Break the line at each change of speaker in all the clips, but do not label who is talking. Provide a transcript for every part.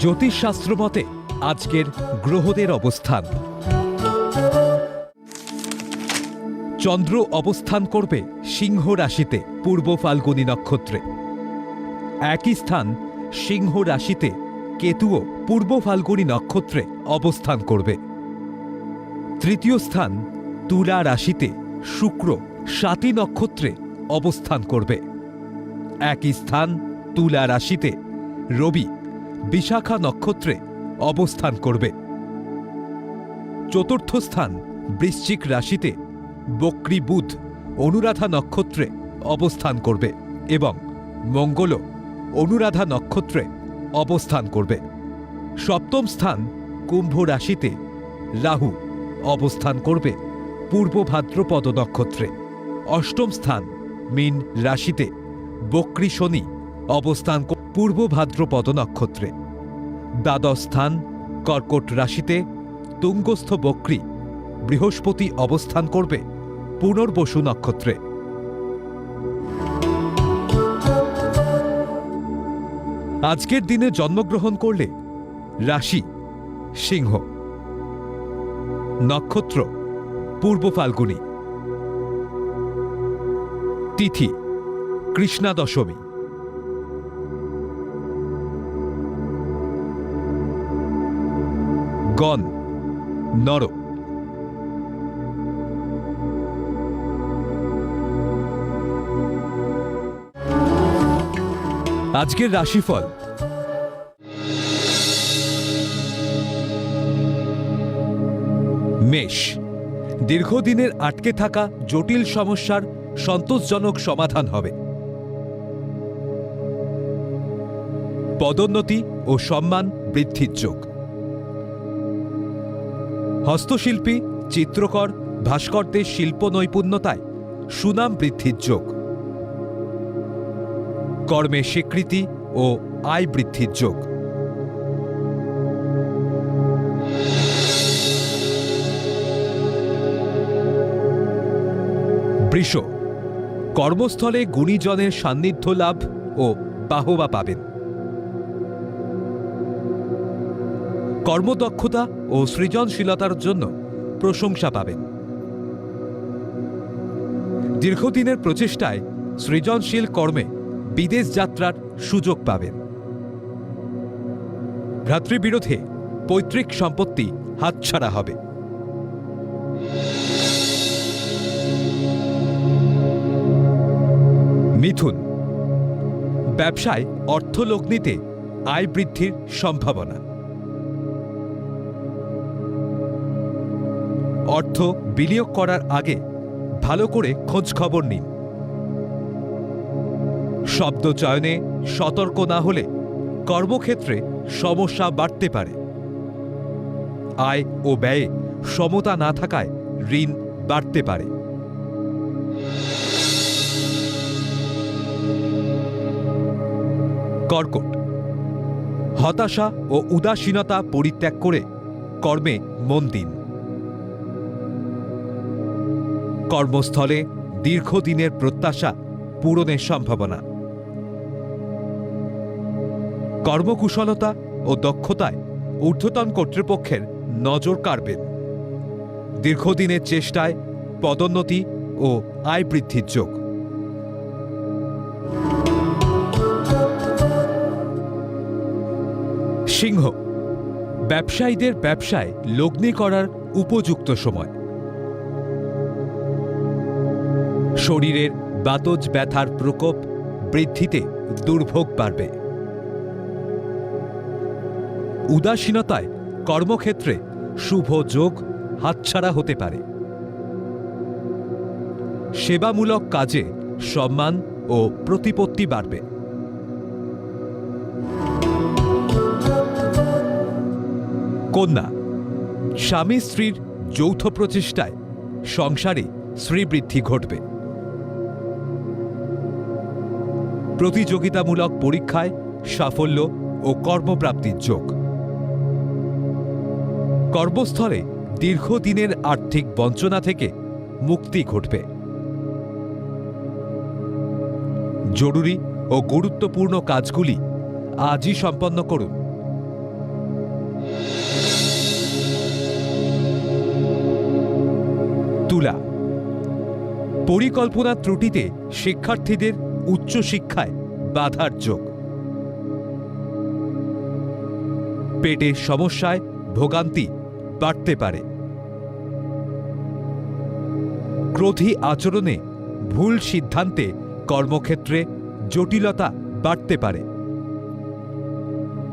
জ্যোতিষশাস্ত্র মতে, আজকের গ্রহদের অবস্থান। চন্দ্র অবস্থান করবে সিংহ রাশিতে, পূর্ব ফাল্গুনী নক্ষত্রে। একই স্থান, সিংহ রাশিতে, কেতুও পূর্ব ফাল্গুনী নক্ষত্রে অবস্থান করবে। তৃতীয় স্থান, তুলা রাশিতে, শুক্র সাতী নক্ষত্রে অবস্থান করবে। একই স্থান, তুলা রাশিতে, রবি বিশাখা নক্ষত্রে অবস্থান করবে। চতুর্থ স্থান, বৃশ্চিক রাশিতে বক্রী বুধ অনুরাধা নক্ষত্রে অবস্থান করবে এবং মঙ্গল অনুরাধা নক্ষত্রে অবস্থান করবে। সপ্তম স্থান, কুম্ভ রাশিতে রাহু অবস্থান করবে পূর্ব ভাদ্রপদ নক্ষত্রে। অষ্টম স্থান, মীন রাশিতে বক্রী শনি অবস্থান পূর্ব ভাদ্রপদ নক্ষত্রে। দ্বাদশ স্থান, কর্কট রাশিতে তুঙ্গস্থ বক্রী বৃহস্পতি অবস্থান করবে পুনর্বসু নক্ষত্রে। আজকের দিনে জন্মগ্রহণ করলে রাশি সিংহ। নক্ষত্র পূর্ব ফাল্গুনী। তিথি কৃষ্ণা দশমী গণ, নর। আজকের রাশিফল। মেষ, দীর্ঘদিনের আটকে থাকা জটিল সমস্যার সন্তোষজনক সমাধান হবে। পদোন্নতি ও সম্মান বৃদ্ধির যোগ। হস্তশিল্পী, চিত্রকর, ভাস্করদের শিল্প নৈপুণ্যতায় সুনাম বৃদ্ধির যোগ। কর্মে স্বীকৃতি ও আয় বৃদ্ধির যোগ। বৃষ, কর্মস্থলে গুণীজনের সান্নিধ্য লাভ ও বাহবা পাবেন। কর্মদক্ষতা ও সৃজনশীলতার জন্য প্রশংসা পাবেন। দীর্ঘদিনের প্রচেষ্টায় সৃজনশীল কর্মে বিদেশ যাত্রার সুযোগ পাবেন। ভ্রাতৃবিরোধে পৈতৃক সম্পত্তি হাতছাড়া হবে। মিথুন, ব্যবসায় অর্থলগ্নিতে আয় বৃদ্ধির সম্ভাবনা। অর্থ বিনিয়োগ করার আগে ভালো করে খোঁজ খবর নিন। শব্দ চয়নে সতর্ক না হলে কর্মক্ষেত্রে সমস্যা বাড়তে পারে। আয় ও ব্যয়ে সমতা না থাকায় ঋণ বাড়তে পারে। কর্কট। হতাশা ও উদাসীনতা পরিত্যাগ করে কর্মে মন দিন। কর্মস্থলে দীর্ঘদিনের প্রত্যাশা পূরণের সম্ভাবনা। কর্মকুশলতা ও দক্ষতায় ঊর্ধ্বতন কর্তৃপক্ষের নজর কাড়বেন দীর্ঘদিনের চেষ্টায় পদোন্নতি ও আয় বৃদ্ধির যোগ। সিংহ, ব্যবসায়ীদের ব্যবসায় লগ্নি করার উপযুক্ত সময়। শরীরের বাতজ ব্যথার প্রকোপ বৃদ্ধিতে দুর্ভোগ বাড়বে। উদাসীনতায় কর্মক্ষেত্রে শুভ যোগ হাতছাড়া হতে পারে। সেবামূলক কাজে সম্মান ও প্রতিপত্তি বাড়বে। কন্যা স্বামী স্ত্রীর যৌথ প্রচেষ্টায় সংসারে শ্রীবৃদ্ধি ঘটবে। প্রতিযোগিতামূলক পরীক্ষায় সাফল্য ও কর্মপ্রাপ্তির যোগ। কর্মস্থলে দীর্ঘদিনের আর্থিক বঞ্চনা থেকে মুক্তি ঘটবে। জরুরি ও গুরুত্বপূর্ণ কাজগুলি আজই সম্পন্ন করুন। তুলা। পরিকল্পনা ত্রুটিতে শিক্ষার্থীদের উচ্চশিক্ষায় বাধার যোগ। পেটের সমস্যায় ভোগান্তি বাড়তে পারে। ক্রোধী আচরণে ভুল সিদ্ধান্তে কর্মক্ষেত্রে জটিলতা বাড়তে পারে।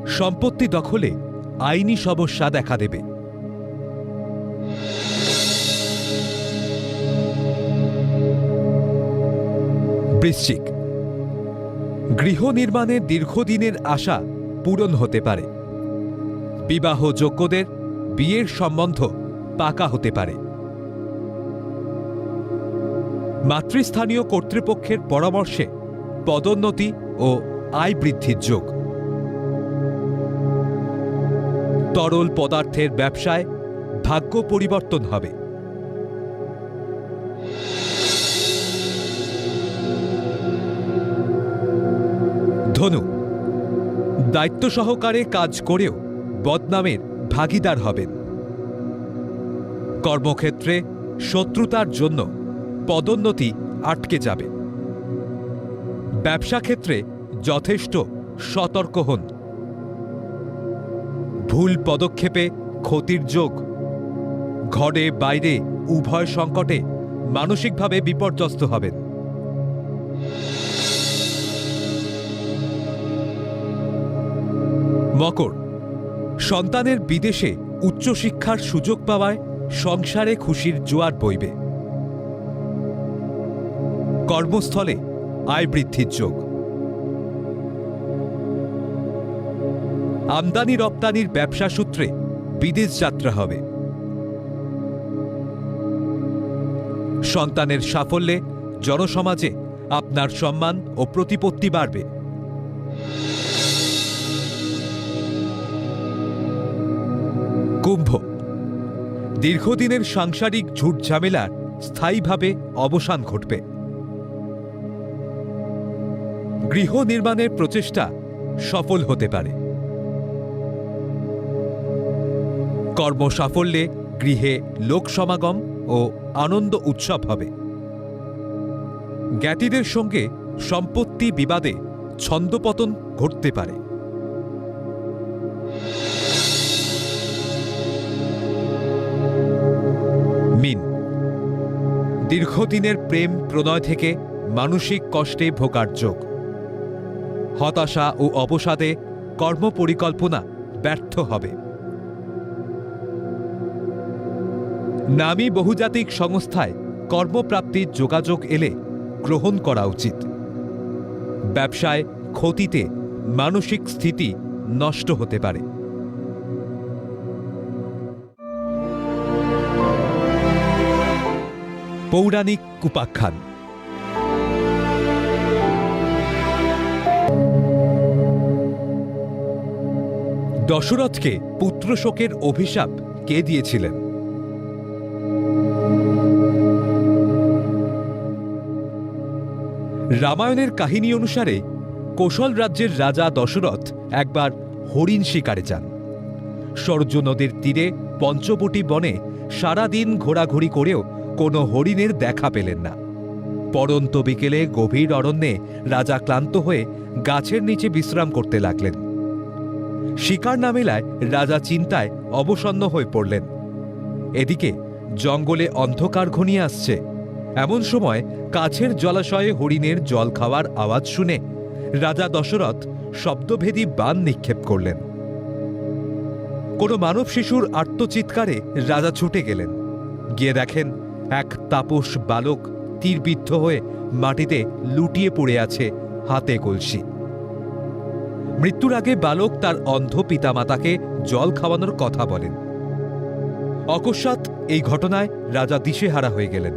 সম্পত্তি দখলে আইনি সমস্যা দেখা দেবে। বৃশ্চিক গৃহ নির্মাণের দীর্ঘদিনের আশা পূরণ হতে পারে। বিবাহযোগ্যদের বিয়ের সম্বন্ধ পাকা হতে পারে। মাতৃস্থানীয় কর্তৃপক্ষের পরামর্শে পদোন্নতি ও আয় বৃদ্ধির যোগ। তরল পদার্থের ব্যবসায় ভাগ্য পরিবর্তন হবে। ধনু দায়িত্ব সহকারে কাজ করেও বদনামের ভাগিদার হবেন। কর্মক্ষেত্রে শত্রুতার জন্য পদোন্নতি আটকে যাবে। ব্যবসা ক্ষেত্রে যথেষ্ট সতর্ক হন। ভুল পদক্ষেপে ক্ষতির যোগ। ঘরে বাইরে উভয় সংকটে মানসিকভাবে বিপর্যস্ত হবেন। মকর। সন্তানের বিদেশে উচ্চশিক্ষার সুযোগ পাওয়ায় সংসারে খুশির জোয়ার বইবে। কর্মস্থলে আয় বৃদ্ধির যোগ। আমদানি রপ্তানির ব্যবসা সূত্রে বিদেশ যাত্রা হবে। সন্তানের সাফল্যে জনসমাজে আপনার সম্মান ও প্রতিপত্তি বাড়বে। কুম্ভ। দীর্ঘদিনের সাংসারিক ঝুটঝামেলার স্থায়ীভাবে অবসান ঘটবে। গৃহ নির্মাণের প্রচেষ্টা সফল হতে পারে। কর্ম সাফল্যে গৃহে লোক সমাগম ও আনন্দ উৎসব হবে। জ্ঞাতিদের সঙ্গে সম্পত্তি বিবাদে ছন্দপতন ঘটতে পারে। মিন। দীর্ঘদিনের প্রেম প্রণয় থেকে মানসিক কষ্টে ভোগার যোগ। হতাশা ও অবসাদে কর্মপরিকল্পনা ব্যর্থ হবে। নামী বহুজাতিক সংস্থায় কর্মপ্রাপ্তির যোগাযোগ এলে গ্রহণ করা উচিত। ব্যবসায় ক্ষতিতে মানসিক স্থিতি নষ্ট হতে পারে। পৌরাণিক উপাখ্যান দশরথকে পুত্রশোকের অভিশাপ কে দিয়েছিলেন? রামায়ণের কাহিনী অনুসারে কোশল রাজ্যের রাজা দশরথ একবার হরিণ শিকারে যান। সরজ নদীর তীরে পঞ্চবটি বনে সারাদিন ঘোরাঘুরি করেও কোনো হরিণের দেখা পেলেন না। পরন্ত বিকেলে গভীর অরণ্যে রাজা ক্লান্ত হয়ে গাছের নিচে বিশ্রাম করতে লাগলেন। শিকার না মেলায় রাজা চিন্তায় অবসন্ন হয়ে পড়লেন। এদিকে জঙ্গলে অন্ধকার ঘনিয়ে আসছে। এমন সময় কাছের জলাশয়ে হরিণের জল খাওয়ার আওয়াজ শুনে রাজা দশরথ শব্দভেদী বান নিক্ষেপ করলেন। কোনো মানব শিশুর আত্মচিৎকারে রাজা ছুটে গেলেন। গিয়ে দেখেন এক তাপস বালক তীরবিদ্ধ হয়ে মাটিতে লুটিয়ে পড়ে আছে হাতে কলসি। মৃত্যুর আগে বালক তার অন্ধ পিতামাতাকে জল খাওয়ানোর কথা বলেন। অকস্মাৎ এই ঘটনায় রাজা দিশেহারা হয়ে গেলেন।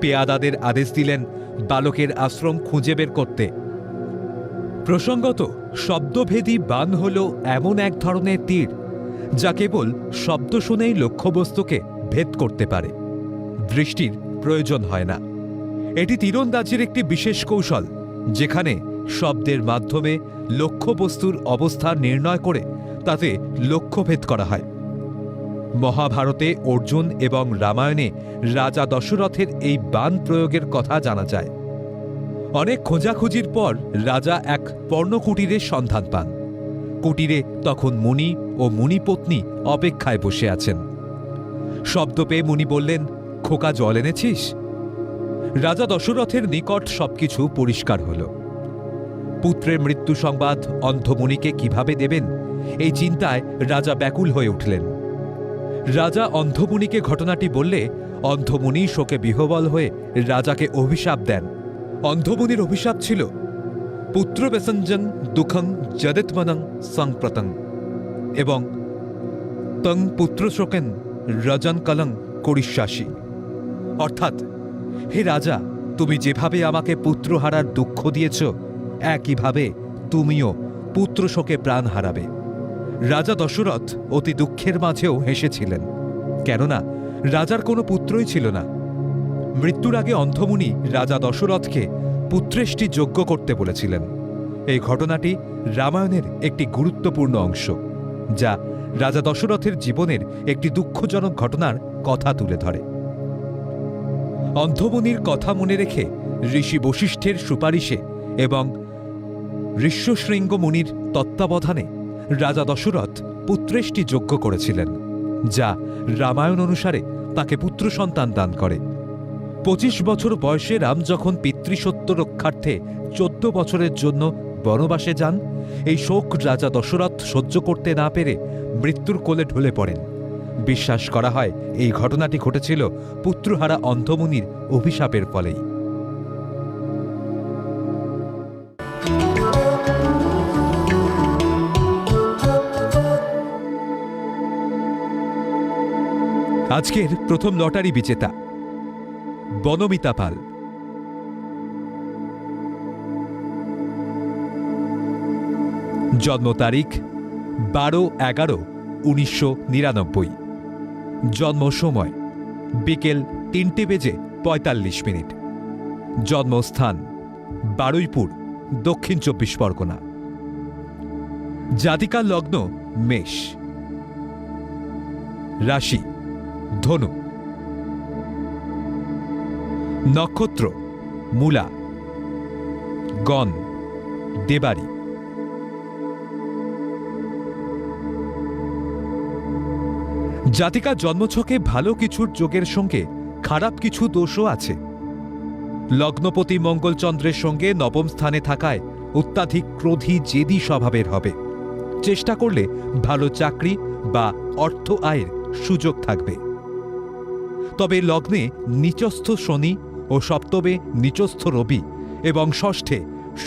পেয়াদাদের আদেশ দিলেন বালকের আশ্রম খুঁজে বের করতে। প্রসঙ্গত, শব্দভেদী বান হল এমন এক ধরনের তীর, যা কেবল শব্দ শুনেই লক্ষ্যবস্তুকে ভেদ করতে পারে। দৃষ্টির প্রয়োজন হয় না। এটি তীরন্দাজের একটি বিশেষ কৌশল, যেখানে শব্দের মাধ্যমে লক্ষ্যবস্তুর অবস্থান নির্ণয় করে তাতে লক্ষ্যভেদ করা হয়। মহাভারতে অর্জুন এবং রামায়ণে রাজা দশরথের এই বান প্রয়োগের কথা জানা যায়। অনেক খোঁজাখুঁজির পর রাজা এক পর্ণকুটিরের সন্ধান পান। কুটিরে তখন মুনি ও মুনিপত্নী অপেক্ষায় বসে আছেন। শব্দ পেয়ে মুনি বললেন খোকা জল এনেছিস? রাজা দশরথের নিকট সবকিছু পরিষ্কার হল। পুত্রের মৃত্যু সংবাদ অন্ধমুনিকে কীভাবে দেবেন? এই চিন্তায় রাজা ব্যাকুল হয়ে উঠলেন। রাজা অন্ধমুনিকে ঘটনাটি বললে অন্ধমুনি শোকে বিহবল হয়ে রাজাকে অভিশাপ দেন। অন্ধমুনির অভিশাপ ছিল, পুত্র বেসঞ্জন দুঃখং যদিতমনং সংপ্রতং এবং, তং পুত্র শোকেন রজন কলং করিশ্বাসী অর্থাৎ, হে রাজা, তুমি যেভাবে আমাকে পুত্র হারার দুঃখ দিয়েছ, একইভাবে তুমিও পুত্র শোকে প্রাণ হারাবে। রাজা দশরথ অতি দুঃখের মাঝেও হেসেছিলেন, কেননা রাজার কোনো পুত্রই ছিল না। মৃত্যুর আগে অন্ধমুনি রাজা দশরথকে পুত্রেষ্টি যোগ্য করতে বলেছিলেন। এই ঘটনাটি রামায়ণের একটি গুরুত্বপূর্ণ অংশ, যা রাজা দশরথের জীবনের একটি দুঃখজনক ঘটনার কথা তুলে ধরে। অন্ধমুনির কথা মনে রেখে ঋষি বশিষ্ঠের সুপারিশে এবং ঋষ্যশৃঙ্গ মুনির তত্ত্বাবধানে রাজা দশরথ পুত্রেষ্টি যোগ্য করেছিলেন, যা রামায়ণ অনুসারে তাকে পুত্র সন্তান দান করে। পঁচিশ বছর বয়সে রাম যখন পিতৃসত্য রক্ষার্থে চোদ্দ বছরের জন্য বনবাসে যান, এই শোক রাজা দশরথ সহ্য করতে না পেরে মৃত্যুর কোলে ঢলে পড়েন। বিশ্বাস করা হয়, এই ঘটনাটি ঘটেছিল পুত্রহারা অন্ধমুনির অভিশাপের ফলেই। আজকের প্রথম লটারি বিজেতা, বনমিতা পাল। জন্ম তারিখ বারো এগারো উনিশশো নিরানব্বই। জন্ম সময় বিকেল তিনটে বেজে পঁয়তাল্লিশ মিনিট। জন্মস্থান, বারুইপুর, দক্ষিণ চব্বিশ পরগনা। জাতিকার লগ্ন, মেষ। রাশি, ধনু। নক্ষত্র, মূলা। গণ, দেবারি। জাতিকা জন্মছকে ভালো কিছুর যোগের সঙ্গে খারাপ কিছু দোষও আছে। লগ্নপতি মঙ্গলচন্দ্রের সঙ্গে নবম স্থানে থাকায় অত্যাধিক ক্রোধী জেদি স্বভাবের হবে। চেষ্টা করলে ভালো চাকরি বা অর্থ আয়ের সুযোগ থাকবে। তবে লগ্নে নিচস্থ শনি ও সপ্তমে নিচস্থ রবি এবং ষষ্ঠে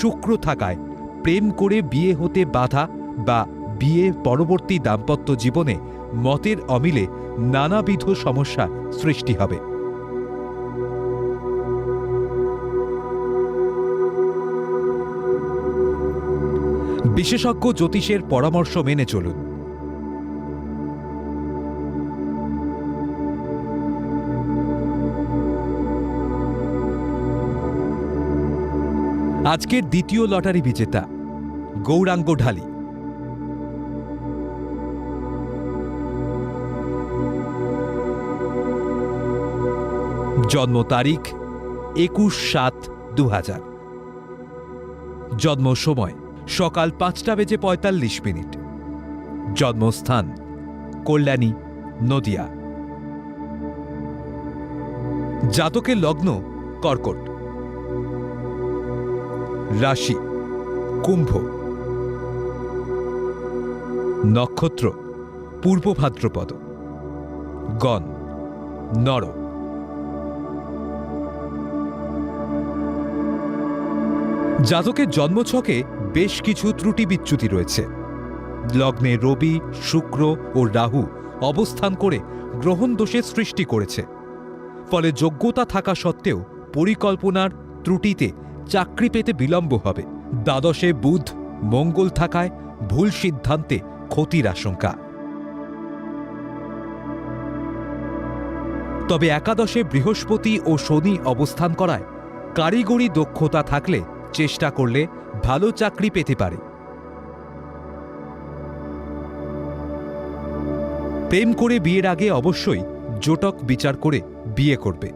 শুক্র থাকায় প্রেম করে বিয়ে হতে বাধা বা বিয়ে পরবর্তী দাম্পত্য জীবনে মতের অমিলে নানাবিধ সমস্যা সৃষ্টি হবে। বিশেষজ্ঞ জ্যোতিষের পরামর্শ মেনে চলুন। আজকের দ্বিতীয় লটারি বিজেতা, গৌরাঙ্গ ঢালি। জন্ম তারিখ একুশ সাত দু জন্ম সময় সকাল পাঁচটা বেজে পঁয়তাল্লিশ মিনিট। জন্মস্থান কল্যাণী, নদিয়া। জাতকের লগ্ন কর্কট। রাশি কুম্ভ। নক্ষত্র পূর্ব ভাদ্রপদ গণ নর জাতকের জন্মছকে বেশ কিছু ত্রুটি বিচ্যুতি রয়েছে। লগ্নে রবি, শুক্র ও রাহু অবস্থান করে গ্রহণ দোষের সৃষ্টি করেছে। ফলে যোগ্যতা থাকা সত্ত্বেও পরিকল্পনার ত্রুটিতে চাকরি পেতে বিলম্ব হবে। দ্বাদশে বুধ মঙ্গল থাকায় ভুল সিদ্ধান্তে ক্ষতির আশঙ্কা। তবে একাদশে বৃহস্পতি ও শনি অবস্থান করায় কারিগরি দক্ষতা থাকলে চেষ্টা করলে ভালো চাকরি পেতে পারে। প্রেম করে বিয়ের আগে অবশ্যই জোটক বিচার করে বিয়ে করবে।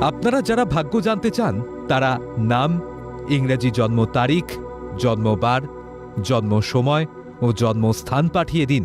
আপনারা যারা ভাগ্য জানতে চান, তারা নাম, ইংরেজি জন্ম তারিখ জন্মবার জন্ম সময় ও জন্মস্থান পাঠিয়ে দিন।